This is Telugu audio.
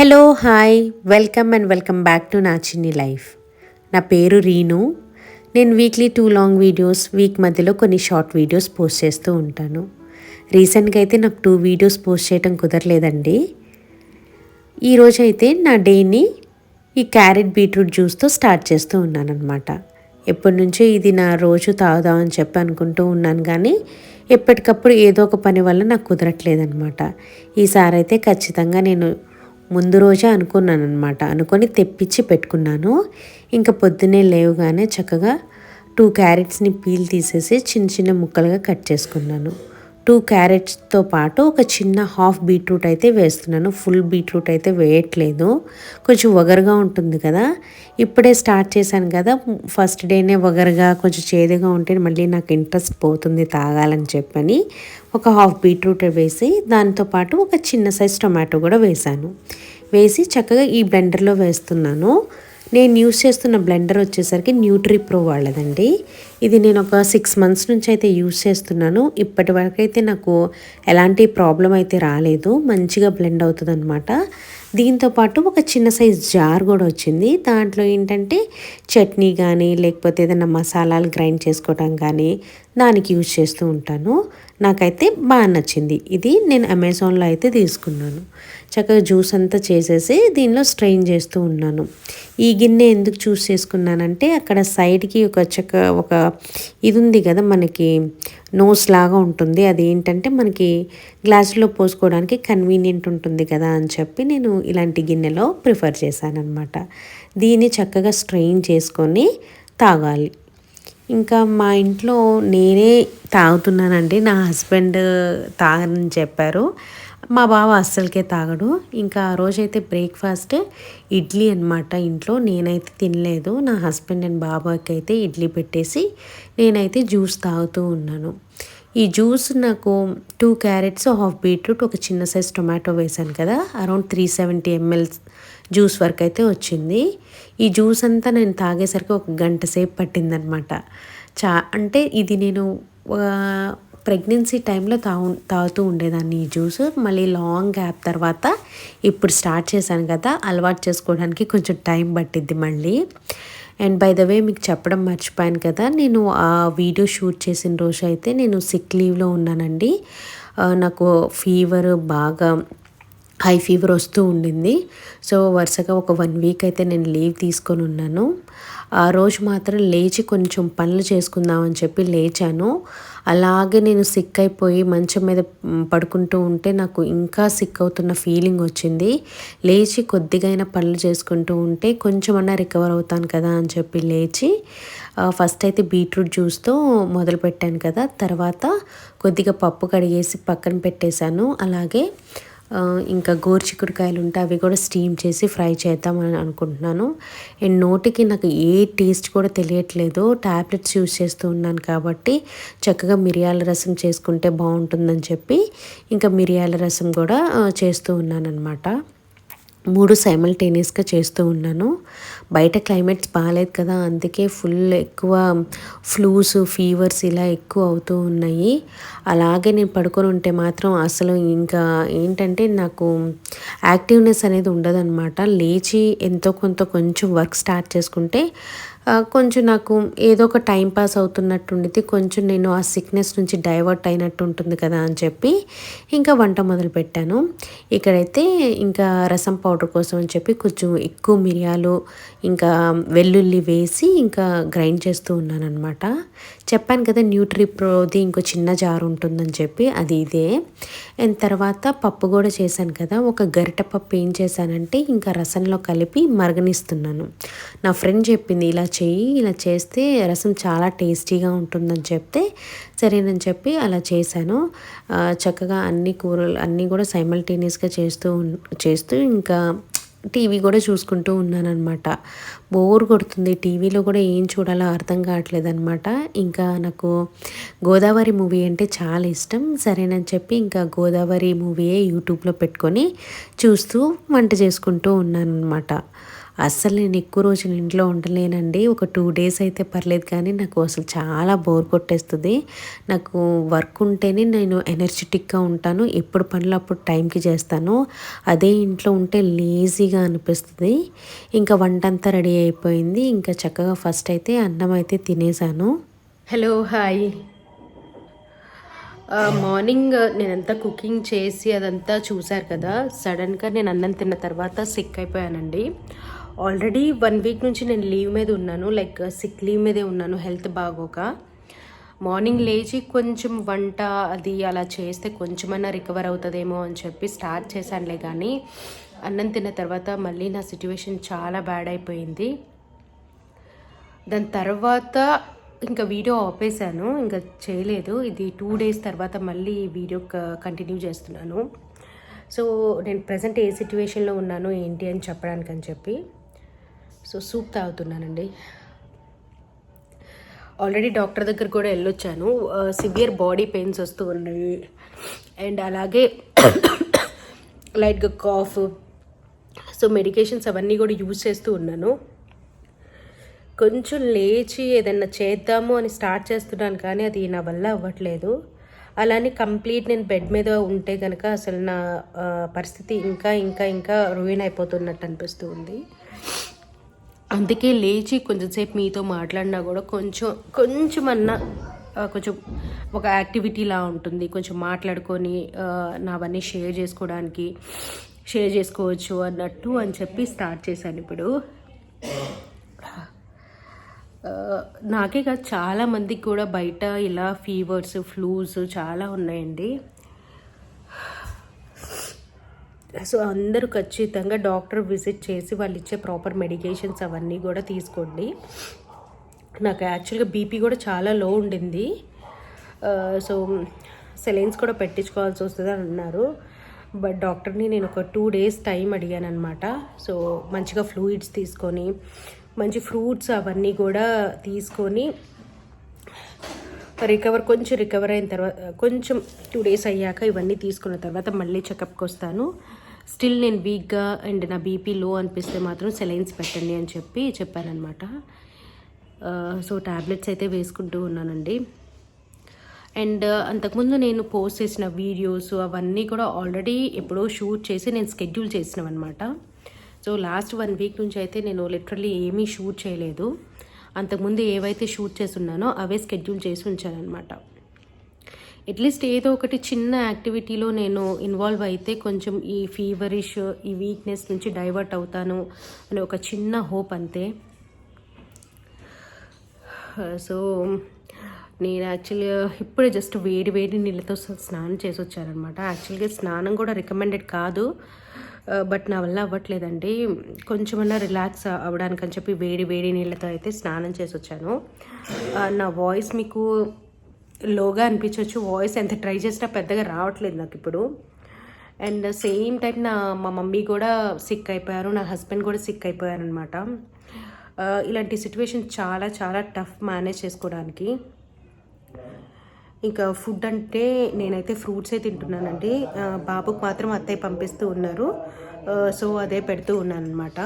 Hello hi welcome and welcome back to నా చిన్ని లైఫ్ నా పేరు రీను. నేను weekly two long videos week మధ్యలో కొన్ని షార్ట్ వీడియోస్ పోస్ట్ చేస్తూ ఉంటాను. రీసెంట్గా అయితే నాకు టూ వీడియోస్ పోస్ట్ చేయడం కుదరలేదండి. ఈరోజైతే నా డేని ఈ క్యారెట్ బీట్రూట్ జ్యూస్తో స్టార్ట్ చేస్తూ ఉన్నాను అనమాట ఎప్పటి నుంచో ఇది నా రోజు తాగుదామని చెప్పి అనుకుంటూ ఉన్నాను కానీ ఎప్పటికప్పుడు ఏదో ఒక పని వల్ల నాకు కుదరట్లేదనమాట ఈసారి అయితే ఖచ్చితంగా నేను ముందు రోజే అనుకున్నాను అనమాట అనుకొని తెప్పించి పెట్టుకున్నాను. ఇంకా పొద్దున్నే లేవుగానే చక్కగా టూ క్యారెట్స్ని పీల్ తీసేసి చిన్న చిన్న ముక్కలుగా కట్ చేసుకున్నాను. టూ క్యారెట్స్తో పాటు ఒక చిన్న హాఫ్ బీట్రూట్ అయితే వేస్తున్నాను. ఫుల్ బీట్రూట్ అయితే వేయట్లేదు. కొంచెం వగరుగా ఉంటుంది కదా. ఇప్పుడే స్టార్ట్ చేశాను కదా. ఫస్ట్ డేనే వగరుగా కొంచెం చేదుగా ఉంటే మళ్ళీ నాకు ఇంట్రెస్ట్ పోతుంది తాగాలని చెప్పని ఒక హాఫ్ బీట్రూట్ వేసి దాంతోపాటు ఒక చిన్న సైజ్ టొమాటో కూడా వేసాను వేసి చక్కగా ఈ బ్లెండర్లో వేస్తున్నాను. నేను యూస్ చేస్తున్న బ్లెండర్ వచ్చేసరికి న్యూట్రీ ప్రో వాళ్ళదండి. ఇది నేను ఒక సిక్స్ మంత్స్ నుంచి అయితే యూస్ చేస్తున్నాను. ఇప్పటి వరకు అయితే నాకు ఎలాంటి ప్రాబ్లం అయితే రాలేదు. మంచిగా బ్లెండ్ అవుతుంది దీంతోపాటు ఒక చిన్న సైజ్ జార్ కూడా వచ్చింది. దాంట్లో ఏంటంటే చట్నీ కానీ లేకపోతే ఏదైనా మసాలాలు గ్రైండ్ చేసుకోవటం కానీ దానికి యూజ్ చేస్తూ ఉంటాను. నాకైతే బాగా నచ్చింది. ఇది నేను అమెజాన్లో అయితే తీసుకున్నాను. చక్కగా జ్యూస్ అంతా చేసేసి దీనిలో స్ట్రెయిన్ చేస్తూ ఉన్నాను. ఈ గిన్నె ఎందుకు చూస్ చేసుకున్నానంటే అక్కడ సైడ్కి ఒక చక్క ఒక ఇది ఉంది కదా మనకి నోస్ లాగా ఉంటుంది. అది ఏంటంటే మనకి గ్లాసులో పోసుకోవడానికి కన్వీనియంట్ ఉంటుంది కదా అని చెప్పి నేను ఇలాంటి గిన్నెలో ప్రిఫర్ చేశానమాట దీన్ని చక్కగా స్ట్రెయిన్ చేసుకొని తాగాలి. ఇంకా మా ఇంట్లో నేనే తాగుతున్నానండి. నా హస్బెండ్ తాగని చెప్పారు. మా బావ అస్సలకే తాగడు. ఇంకా ఆ రోజైతే బ్రేక్ఫాస్ట్ ఇడ్లీ అనమాట ఇంట్లో నేనైతే తినలేదు. నా హస్బెండ్ అండ్ బాబాకి అయితే ఇడ్లీ పెట్టేసి నేనైతే జ్యూస్ తాగుతూ ఉన్నాను. ఈ జ్యూస్ నాకు టూ క్యారెట్స్ హాఫ్ బీట్రూట్ ఒక చిన్న సైజ్ టొమాటో వేసాను కదా. Around three seventy ML juice వరకు అయితే వచ్చింది. ఈ జ్యూస్ అంతా నేను తాగేసరికి ఒక గంట సేపు పట్టిందనమాట చా అంటే ఇది నేను ప్రెగ్నెన్సీ టైంలో తాగు తాగుతూ ఉండేదాన్ని ఈ జ్యూస్. మళ్ళీ లాంగ్ గ్యాప్ తర్వాత ఇప్పుడు స్టార్ట్ చేశాను కదా అలవాటు చేసుకోవడానికి కొంచెం టైం పట్టిద్ది మళ్ళీ. అండ్ బై ద వే మీకు చెప్పడం మర్చిపోయాను కదా నేను ఆ వీడియో షూట్ చేసిన రోజు అయితే నేను సిక్ లీవ్లో ఉన్నానండి. నాకు ఫీవర్ బాగా హై ఫీవర్ వస్తూ ఉండింది. సో వరుసగా ఒక వన్ వీక్ అయితే నేను లీవ్ తీసుకొని ఉన్నాను. ఆ రోజు మాత్రం లేచి కొంచెం పనులు చేసుకుందామని చెప్పి లేచాను. అలాగే నేను సిక్ అయిపోయి మంచం మీద పడుకుంటూ ఉంటే నాకు ఇంకా సిక్ అవుతున్న ఫీలింగ్ వచ్చింది. లేచి కొద్దిగైనా పనులు చేసుకుంటూ ఉంటే కొంచెమన్నా రికవర్ అవుతాను కదా అని చెప్పి లేచి ఫస్ట్ అయితే బీట్రూట్ జ్యూస్తో మొదలు పెట్టాను కదా. తర్వాత కొద్దిగా పప్పు కడిగేసి పక్కన పెట్టేశాను. అలాగే ఇంకా గోరుచిక్కుడుకాయలు ఉంటే అవి కూడా స్టీమ్ చేసి ఫ్రై చేద్దామని అనుకుంటున్నాను. అండ్ నోటికి నాకు ఏ టేస్ట్ కూడా తెలియట్లేదు. ట్యాబ్లెట్స్ యూస్ చేస్తూ ఉన్నాను కాబట్టి చక్కగా మిరియాల రసం చేసుకుంటే బాగుంటుందని చెప్పి ఇంకా మిరియాల రసం కూడా చేస్తూ ఉన్నాను అనమాట మూడు సైమల్టేనియస్గా చేస్తూ ఉన్నాను. బయట క్లైమేట్స్ బాగాలేదు కదా అందుకే ఫుల్ ఎక్కువ ఫ్లూస్ ఫీవర్స్ ఇలా ఎక్కువ అవుతూ ఉన్నాయి. అలాగే నేను పడుకొని ఉంటే మాత్రం అసలు ఇంకా ఏంటంటే నాకు యాక్టివ్నెస్ అనేది ఉండదన్నమాట. లేచి ఎంతో కొంత కొంచెం వర్క్ స్టార్ట్ చేసుకుంటే కొంచెం నాకు ఏదో ఒక టైం పాస్ అవుతున్నట్టుండితే కొంచెం నేను ఆ సిక్నెస్ నుంచి డైవర్ట్ అయినట్టు ఉంటుంది కదా అని చెప్పి ఇంకా వంట మొదలు పెట్టాను ఇక్కడైతే ఇంకా రసం పౌడర్ కోసం అని చెప్పి కొంచెం ఎక్కువ మిరియాలు ఇంకా వెల్లుల్లి వేసి ఇంకా గ్రైండ్ చేస్తూ ఉన్నాను అనమాట చెప్పాను కదా న్యూట్రీ ప్రోది ఇంకో చిన్న జారు ఉంటుందని చెప్పి అది ఇదే. అండ్ తర్వాత పప్పు కూడా చేశాను కదా ఒక గరిట పప్పు ఏం చేశానంటే ఇంకా రసంలో కలిపి మరగనిస్తున్నాను. నా ఫ్రెండ్ చెప్పింది ఇలా చెయ్యి ఇలా చేస్తే రసం చాలా టేస్టీగా ఉంటుందని చెప్తే సరేనని చెప్పి అలా చేశాను. చక్కగా అన్ని కూరలు అన్నీ కూడా సైమల్టేనియస్గా చేస్తూ చేస్తూ ఇంకా టీవీ కూడా చూసుకుంటూ ఉన్నానమాట బోర్ కొడుతుంది. టీవీలో కూడా ఏం చూడాలో అర్థం కావట్లేదు అనమాట ఇంకా నాకు గోదావరి మూవీ అంటే చాలా ఇష్టం. సరేనని చెప్పి ఇంకా గోదావరి మూవీయే యూట్యూబ్లో పెట్టుకొని చూస్తూ వంట చేసుకుంటూ ఉన్నాను అనమాట అస్సలు నేను ఎక్కువ రోజులు ఇంట్లో ఉండలేనండి. ఒక టూ డేస్ అయితే పర్లేదు కానీ నాకు అసలు చాలా బోర్ కొట్టేస్తుంది. నాకు వర్క్ ఉంటేనే నేను ఎనర్జెటిక్గా ఉంటాను. ఎప్పుడు పనులు అప్పుడు టైంకి చేస్తాను. అదే ఇంట్లో ఉంటే లేజీగా అనిపిస్తుంది. ఇంకా వంట అంతా రెడీ అయిపోయింది. ఇంకా చక్కగా ఫస్ట్ అయితే అన్నం అయితే తినేసాను. హలో హాయ్ మార్నింగ్ నేనంతా కుకింగ్ చేసి అదంతా చూశారు కదా. సడన్గా నేను అన్నం తిన్న తర్వాత సిక్ అయిపోయానండి. ఆల్రెడీ వన్ వీక్ నుంచి నేను లీవ్ మీద ఉన్నాను లైక్ uh, సిక్ లీవ్ మీదే ఉన్నాను హెల్త్ బాగోక. మార్నింగ్ లేచి కొంచెం వంట అది అలా చేస్తే కొంచెమన్నా రికవర్ అవుతుందేమో అని చెప్పి స్టార్ట్ చేశానులే కానీ అన్నం తిన్న తర్వాత మళ్ళీ నా సిచ్యువేషన్ చాలా బ్యాడ్ అయిపోయింది. దాని తర్వాత ఇంకా వీడియో ఆపేశాను ఇంకా చేయలేదు. ఇది టూ డేస్ తర్వాత మళ్ళీ వీడియో కంటిన్యూ చేస్తున్నాను. సో నేను ప్రజెంట్ ఏ సిచ్యువేషన్లో ఉన్నాను ఏంటి అని చెప్పడానికి అని చెప్పి. సో సూప్ తాగుతున్నానండి ఆల్రెడీ డాక్టర్ దగ్గర కూడా వెళ్ళొచ్చాను. సివియర్ బాడీ పెయిన్స్ వస్తూ ఉన్నాయి. అండ్ అలాగే లైట్గా కాఫ్ సో మెడికేషన్స్ అవన్నీ కూడా యూజ్ చేస్తూ ఉన్నాను. కొంచెం లేచి ఏదన్నా చేద్దాము అని స్టార్ట్ చేస్తున్నాను కానీ అది నా వల్ల అవ్వట్లేదు. అలానే కంప్లీట్ నేను బెడ్ మీద ఉంటే కనుక అసలు నా పరిస్థితి ఇంకా ఇంకా ఇంకా రూయిన్ అయిపోతున్నట్టు అనిపిస్తూ ఉంది. అందుకే లేచి కొంచెంసేపు మీతో మాట్లాడినా కూడా కొంచెం కొంచెం అన్నా కొంచెం ఒక యాక్టివిటీలా ఉంటుంది. కొంచెం మాట్లాడుకొని నావన్నీ షేర్ చేసుకోవడానికి షేర్ చేసుకోవచ్చు అన్నట్టు అని చెప్పి స్టార్ట్ చేశాను ఇప్పుడు. నాకే కాదు చాలామందికి కూడా బయట ఇలా ఫీవర్స్ ఫ్లూస్ చాలా ఉన్నాయండి. సో అందరూ ఖచ్చితంగా డాక్టర్ విజిట్ చేసి వాళ్ళు ఇచ్చే ప్రాపర్ మెడికేషన్స్ అవన్నీ కూడా తీసుకోండి. నాకు యాక్చువల్గా బీపీ కూడా చాలా లో ఉండింది. సో సెలైన్స్ కూడా పెట్టించుకోవాల్సి వస్తుంది అని అన్నారు. బట్ డాక్టర్ని నేను ఒక టూ డేస్ టైం అడిగాను అనమాట సో మంచిగా ఫ్లూయిడ్స్ తీసుకొని మంచి ఫ్రూట్స్ అవన్నీ కూడా తీసుకొని రికవర్ కొంచెం రికవర్ అయిన తర్వాత కొంచెం టూ డేస్ అయ్యాక ఇవన్నీ తీసుకున్న తర్వాత మళ్ళీ చెకప్కి వస్తాను. స్టిల్ నేను వీక్గా అండ్ నా బీపీ లో అనిపిస్తే మాత్రం సెలైన్స్ పెట్టండి అని చెప్పి చెప్పానమాట సో uh, టాబ్లెట్స్ అయితే వేసుకుంటూ ఉన్నానండి. అండ్ uh, అంతకుముందు నేను పోస్ట్ చేసిన వీడియోస్ అవన్నీ కూడా ఆల్రెడీ ఎప్పుడో షూట్ చేసి నేను స్కెడ్యూల్ చేసినవన్నమాట. సో లాస్ట్ వన్ వీక్ నుంచి అయితే నేను లిటరల్లీ ఏమీ షూట్ చేయలేదు. అంతకుముందు ఏవైతే షూట్ చేస్తున్నానో అవే స్కెడ్యూల్ చేసి ఉంచానమాట అట్లీస్ట్ ఏదో ఒకటి చిన్న యాక్టివిటీలో నేను ఇన్వాల్వ్ అయితే కొంచెం ఈ ఫీవరిష్ ఈ వీక్నెస్ నుంచి డైవర్ట్ అవుతాను అనే ఒక చిన్న హోప్ అంతే. సో నేను యాక్చువల్గా ఇప్పుడే జస్ట్ వేడి వేడి నీళ్ళతో స్నానం చేసి వచ్చానమాట యాక్చువల్గా స్నానం కూడా రికమెండెడ్ కాదు. బట్ నా వల్ల అవ్వట్లేదండి. కొంచెమన్నా రిలాక్స్ అవ్వడానికి అని చెప్పి వేడి వేడి నీళ్ళతో అయితే స్నానం చేసి వచ్చాను నా వాయిస్ మీకు లోగా అనిపించవచ్చు వాయిస్ ఎంత ట్రై చేసినా పెద్దగా రావట్లేదు నాకు ఇప్పుడు. అండ్ సేమ్ టైం నా మా మమ్మీ కూడా సిక్ అయిపోయారు. నా హస్బెండ్ కూడా సిక్ అయిపోయారు అనమాట ఇలాంటి సిచ్యువేషన్ చాలా చాలా టఫ్ మేనేజ్ చేసుకోవడానికి. ఇంకా ఫుడ్ అంటే నేనైతే ఫ్రూట్సే తింటున్నానండి. బాబుకు మాత్రం అత్తయ్య పంపిస్తూ ఉన్నారు. సో అదే పెడుతూ ఉన్నాను అనమాట